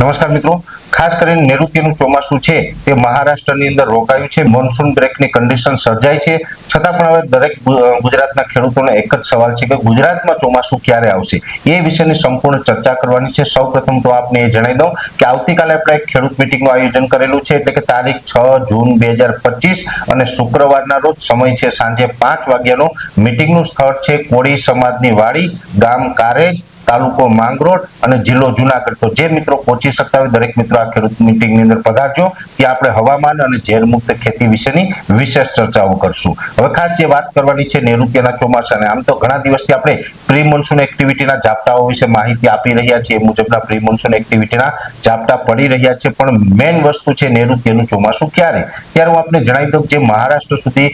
નમસ્કાર મિત્રો. ખાસ કરીને નૈઋત્યનું ચોમાસું છે તે મહારાષ્ટ્રની અંદર રોકાયું છે. મોન્સૂન બ્રેકની કન્ડિશન સર્જાય છે. છતાં પણ હવે દરેક ગુજરાતના ખેડૂતોને એક જ સવાલ છે કે ગુજરાતમાં ચોમાસું ક્યારે આવશે? એ વિશેની સંપૂર્ણ ચર્ચા કરવાની છે. સૌપ્રથમ તો આપને એ જણાવી દઉં કે આવતીકાલે આપણે એક ખેડૂત મિટિંગનું આયોજન કરેલું છે, એટલે કે તારીખ છ જૂન બે હજાર પચીસ અને શુક્રવારના રોજ સમય છે સાંજે પાંચ વાગ્યાનો. મિટિંગનું સ્થળ છે કોળી સમાજની વાડી, ગામ કારેજ, તાલુકો માંગરોળ અને જિલ્લો જુનાગઢ. તો જે મિત્રો પહોંચી શકતા હોય, દરેક મિત્રો આ ખેડૂત મિટિંગની અંદર પધારજો. ત્યાં આપણે હવામાન અને ઝેરમુક્ત ખેતી વિશેની વિશેષ ચર્ચાઓ કરશું. હવે ખાસ જે વાત કરવાની છે નૈઋત્યના ચોમાસાને, આમ તો ઘણા દિવસથી આપણે પ્રી મોન્સૂન એક્ટિવિટીના ઝાપટાઓ વિશે માહિતી આપી રહ્યા છીએ. એ મુજબના પ્રી મોન્સૂન એક્ટિવિટીના ઝાપટા પડી રહ્યા છે. પણ મેઇન વસ્તુ છે નૈઋત્યનું ચોમાસું ક્યારે? ત્યારે હું આપને જણાવી દઉં જે મહારાષ્ટ્ર સુધી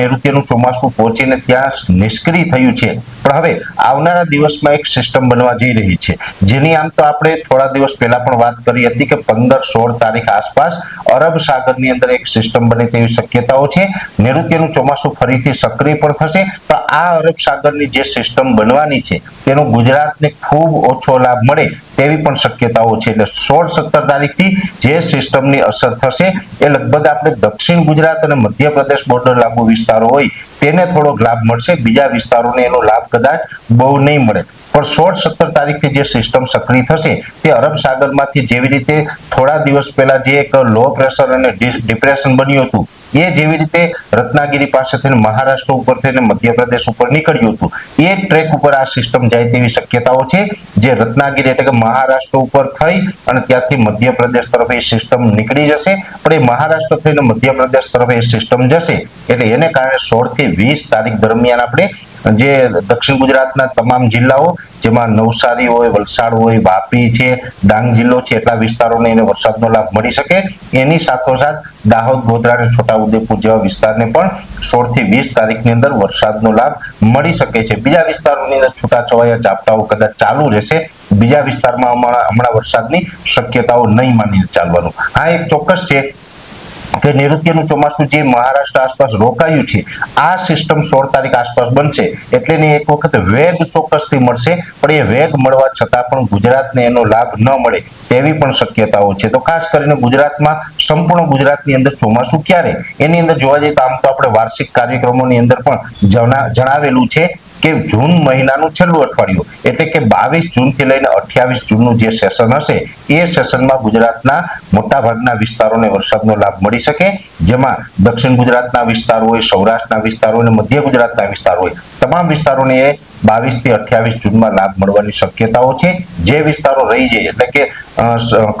નૈઋત્યનું ચોમાસું પહોંચીને ત્યાં નિષ્ક્રિય થયું છે. પણ હવે આવનારા દિવસમાં એક સિસ્ટમ બનવા જઈ રહી છે. જેની આમ તો આપણે થોડા દિવસ પહેલા પણ વાત કરી હતી કે પંદર સોળ તારીખ આસપાસ અરબ સાગરની અંદર એક સિસ્ટમ બને તેવી શક્યતાઓ છે. નૈઋત્યનું ચોમાસું ફરીથી સક્રિય પણ થશે. પણ આ અરબ સાગરની જે સિસ્ટમ બનવાની છે, તેનો ગુજરાતને ખૂબ ઓછો લાભ મળે તેવી પણ શક્યતાઓ છે. એટલે સોળ સત્તર તારીખથી જે સિસ્ટમની અસર થશે, એ લગભગ આપણે દક્ષિણ ગુજરાત અને મધ્યપ્રદેશ બોર્ડર લાગુ વિસ્તારો હોય તેને થોડોક લાભ મળશે. બીજા વિસ્તારોને એનો લાભ કદાચ બહુ નહીં મળે. પણ સોળ સત્તર તારીખથી જે સિસ્ટમ સક્રિય થશે, તે અરબ સાગરમાંથી જેવી રીતે થોડા દિવસ પહેલા જે એક લો પ્રેશર અને ડિપ્રેશન બન્યું હતું એ જેવી રીતે રત્નાગીરી પાસે થઈને મહારાષ્ટ્ર ઉપર થઈને મધ્યપ્રદેશ ઉપર નીકળ્યું હતું. એ ટ્રેક ઉપર આ સિસ્ટમ જાય તેવી શક્યતાઓ છે, જે રત્નાગીરી એટલે કે મહારાષ્ટ્ર ઉપર થઈ અને ત્યાંથી મધ્યપ્રદેશ તરફ એ સિસ્ટમ નીકળી જશે. પણ એ મહારાષ્ટ્ર થઈને મધ્યપ્રદેશ તરફ એ સિસ્ટમ જશે. એટલે એને કારણે સોળથી વીસ તારીખ દરમિયાન આપણે જે દક્ષિણ ગુજરાતના તમામ જિલ્લાઓ જેમાં નવસારી હોય, વલસાડ હોય, વાપી છે, ડાંગ જિલ્લો છે, એટલા વિસ્તારોને એને વરસાદનો લાભ મળી શકે. એની સાથોસાથ દાહોદ, ગોધરા અને છોટાઉદેપુર જેવા વિસ્તારને પણ સોળથી વીસ તારીખની અંદર વરસાદનો લાભ મળી શકે છે. બીજા વિસ્તારોની અંદર છૂટાછવાયા ઝાપટાઓ કદાચ ચાલુ રહેશે. બીજા વિસ્તારમાં હમણાં હમણાં વરસાદની શક્યતાઓ નહીં માનીને ચાલવાનું. આ એક ચોક્કસ છે. કે નૈઋત્યનું ચોમાસું જે મહારાષ્ટ્ર આસપાસ રોકાયું છે, આ સિસ્ટમ સોળ તારીખ આસપાસ બનશે. એટલે એની એક વખત વેગ ચોક્કસથી મળશે, પણ એ વેગ મળવા છતાં પણ ગુજરાતને એનો લાભ ન મળે તેવી પણ શક્યતાઓ છે. તો ખાસ કરીને ગુજરાતમાં, સંપૂર્ણ ગુજરાતની અંદર ચોમાસું ક્યારે? એની અંદર જોવા જઈએ તો આમ તો આપણે વાર્ષિક કાર્યક્રમોની અંદર પણ જણા- જણાવેલું છે કે જૂન મહિનાનું છેલ્લું અઠવાડિયું, એટલે કે બાવીસ જૂનથી લઈને અઠ્યાવીસ જૂનનું જે સેશન હશે, એ સેશનમાં ગુજરાતના મોટાભાગના વિસ્તારોને વરસાદનો લાભ મળી શકે. જેમાં દક્ષિણ ગુજરાતના વિસ્તાર હોય, સૌરાષ્ટ્રના વિસ્તાર હોય અને મધ્ય ગુજરાતના વિસ્તાર હોય. તમામ વિસ્તારોને એ બાવીસથી અઠ્યાવીસ જૂનમાં લાભ મળવાની શક્યતાઓ છે. જે વિસ્તારો રહી જાય, એટલે કે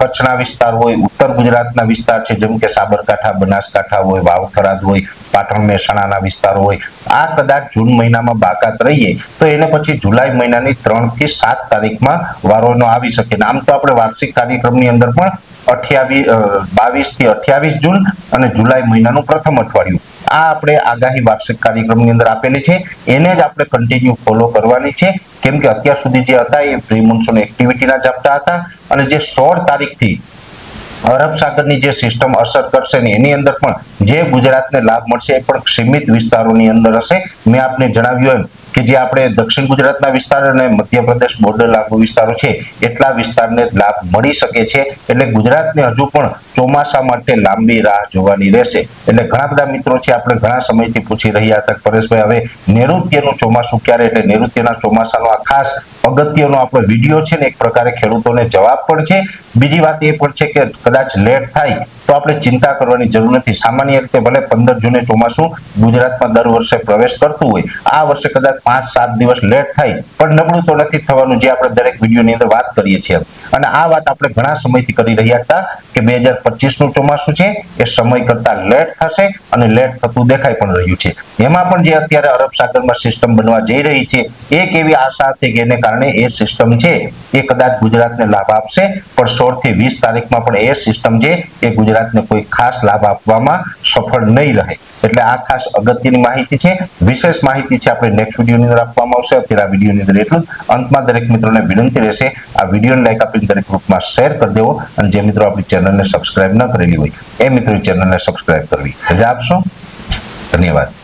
કચ્છના વિસ્તાર હોય, ઉત્તર ગુજરાતના વિસ્તાર છે, જેમ કે સાબરકાંઠા, બનાસકાંઠા હોય વાવથરાદ હોય, પાટણ, મહેસાણાના વિસ્તારો હોય. આ કદાચ જૂન મહિનામાં બાકાત રહીએ, તો એને પછી જુલાઈ મહિનાની ત્રણથી સાત તારીખમાં વારોનો આવી શકે. આમ તો આપણે વાર્ષિક કાર્યક્રમની અંદર પણ અઠ્યાવીસ બાવીસથી અઠ્યાવીસ જૂન અને જુલાઈ મહિનાનું પ્રથમ અઠવાડિયું. આ આપણે આગાહી વાર્ષિક કાર્યક્રમની અંદર આપેલી છે. એને જ આપણે કન્ટિન્યુ ફોલો કરવાની છે. કેમ કે અત્યાર સુધી જે હતા એ પ્રી મોન્સૂન એક્ટિવિટીના ઝાપટા હતા અને જે સોળ તારીખથી અરબ સાગરની જે સિસ્ટમ અસર કરશે ને એની અંદર પણ જે ગુજરાતને લાભ મળશે એ પણ સીમિત વિસ્તારોની અંદર હશે. મેં આપને જણાવ્યું એમ કે જે આપણે દક્ષિણ ગુજરાતના વિસ્તાર અને મધ્યપ્રદેશ બોર્ડર લાગુ વિસ્તારો છે, એટલા વિસ્તારને લાભ મળી શકે છે. એટલે ગુજરાતને હજુ પણ ચોમાસા માટે લાંબી રાહ જોવાની રહેશે. એટલે ઘણા બધા મિત્રો છે, આપણે ઘણા સમયથી પૂછી રહ્યા હતા પરેશભાઈ, હવે નૈઋત્યનું ચોમાસું ક્યારે? એટલે નૈઋત્યના ચોમાસાનો આ ખાસ અગત્યનો આપણો વીડિયો છે ને એક પ્રકારે ખેડૂતોને જવાબ પણ છે. બીજી વાત એ પણ છે કે કદાચ લેટ થાય તો આપણે ચિંતા કરવાની જરૂર નથી. સામાન્ય રીતે ભલે પંદર જૂને ચોમાસું ગુજરાતમાં દર વર્ષે પ્રવેશ કરતું હોય, આ વર્ષે કદાચ પાંચ, સાત દિવસ લેટ થાય, પણ નબળું તો નથી થવાનું જે આપણે દરેક વિડીયોની અંદર વાત કરીએ છીએ. અને આ વાત આપણે ઘણા સમયથી કરી રહ્યા હતા કે બે હજાર પચીસનું ચોમાસું છે, એ સમય કરતા લેટ થશે અને લેટ થતું દેખાઈ પણ રહ્યું છે. એમાં પણ જે અત્યારે અરબ સાગરમાં સિસ્ટમ બનવા જઈ રહી છે, એક એવી આશા હતી કે એને કારણે એ સિસ્ટમ છે, એ કદાચ ગુજરાતને લાભ આપશે, પણ સોળથી વીસ તારીખમાં પણ એ સિસ્ટમ છે, એ ગુજરાતને કોઈ ખાસ લાભ આપવામાં સફળ નહીં રહે. એટલે આ ખાસ અગત્યની માહિતી છે. વિશેષ માહિતી છે, આપણે નેક્સ્ટ વિડીયોની અંદર આપવામાં આવશે. અત્યારે આ વિડીયોની અંદર એટલું જ. અંતમાં દરેક મિત્રોને વિનંતી રહેશે, આ વિડીયોને લાઈક આપીને દરેક ગ્રુપમાં શેર કરી દેવો. અને જે મિત્રો આપણી ચેનલને સબસ્ક્રાઇબ ન કરેલી હોય, એ મિત્રો ચેનલને સબસ્ક્રાઇબ કરવી. રજા આપશો? ધન્યવાદ.